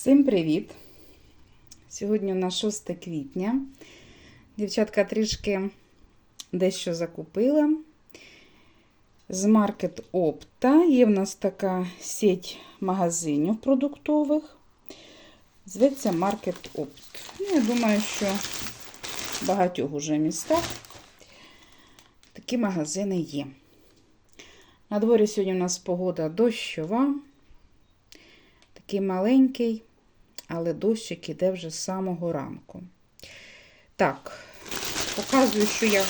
Всім привіт! Сьогодні у нас 6 квітня. Дівчатка трішки дещо закупила. З маркет Опта є в нас така сеть магазинів продуктових. Зветься Маркет Опт. Ну, я думаю, що в багатьох уже містах такі магазини є. На дворі сьогодні у нас погода дощова. Такий маленький, але дощик іде вже з самого ранку. Так, показую, що я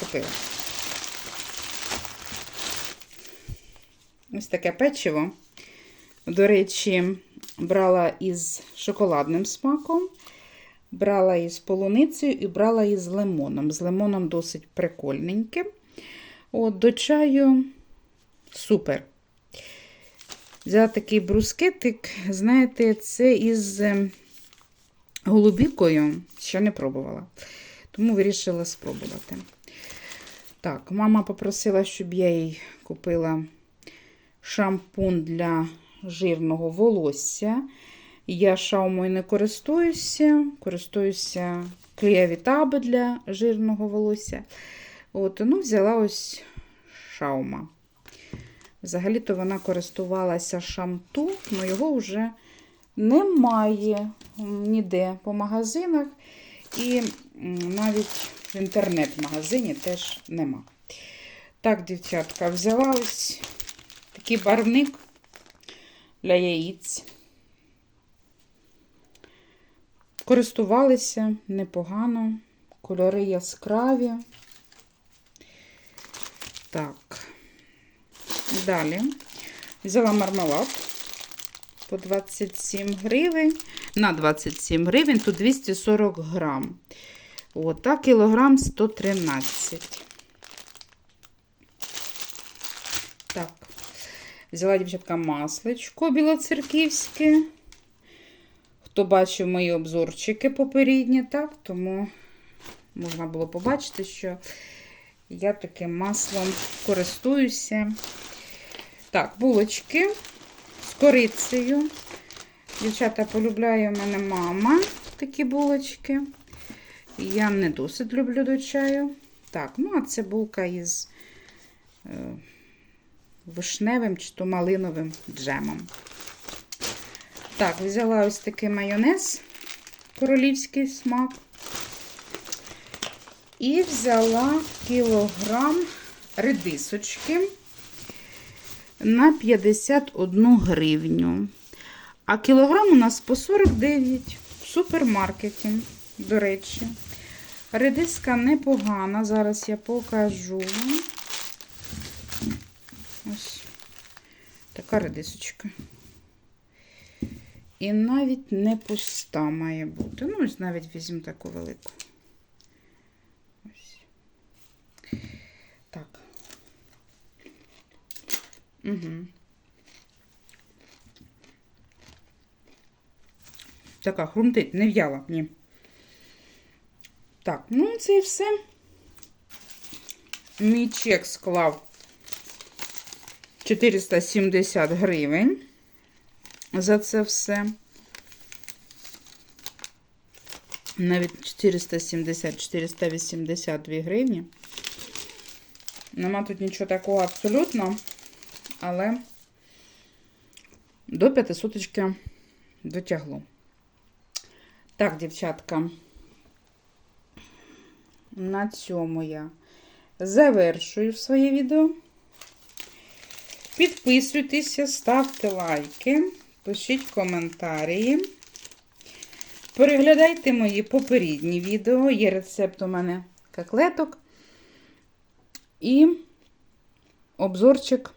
купила. Ось таке печиво. До речі, брала із шоколадним смаком, брала із полуницею і брала із лимоном. З лимоном досить прикольненьке. От, до чаю супер. Взяла такий брускетик, знаєте, це із ем, голубікою, ще не пробувала. Тому вирішила спробувати. Так, мама попросила, щоб я їй купила шампунь для жирного волосся. Я шаумою не користуюся, користуюся кліавітаби для жирного волосся. От, ну, взяла ось шаума. Взагалі-то вона користувалася шамту, але його вже немає ніде по магазинах. І навіть в інтернет-магазині теж нема. Так, дівчатка, взяла ось такий барвник для яєць. Користувалися непогано, кольори яскраві. Так. Далі взяла мармелад по 27 гривень. На 27 гривень, тут 240 грам. От, а кілограм 113. Так, взяла дівчатка масличко білоцерківське. Хто бачив мої обзорчики попередні, так, тому можна було побачити, що я таким маслом користуюся. Так, булочки з корицею. Дівчата, полюбляє в мене мама такі булочки. Я не досить люблю до чаю. Так, ну, а це булка із е, вишневим чи то малиновим джемом. Так, взяла ось такий майонез, королівський смак. І взяла кілограм редисочки на 51 гривню. А кілограм у нас по 49 в супермаркеті, до речі. Редиска непогана, зараз я покажу. Ось така редисочка. І навіть не пуста має бути. Ну, ось навіть візьму таку велику. Ось. Так. Угу. Така хрумтить, не в'яла, ні. Так, ну це і все. Мій чек склав 470 гривень за це все. Навіть 470-482 гривні. Нема тут нічого такого абсолютно, але до 500 дотягло. Так, дівчатка, на цьому я завершую своє відео. Підписуйтеся, ставте лайки, пишіть коментарі. Переглядайте мої попередні відео. Є рецепт у мене коклеток. І обзорчик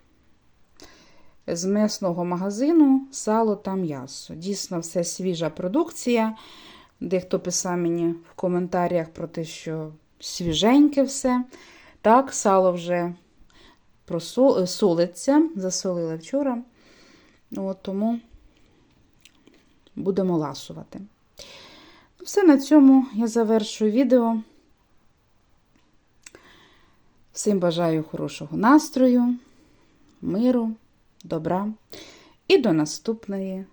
з м'ясного магазину сало та м'ясо. Дійсно, все свіжа продукція. Дехто писав мені в коментарях про те, що свіженьке все. Так, сало вже просолиться, засолили вчора. От, Тому будемо ласувати. Все на цьому я завершую відео. Всім бажаю хорошого настрою, миру, добра і до наступної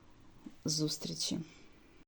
зустрічі!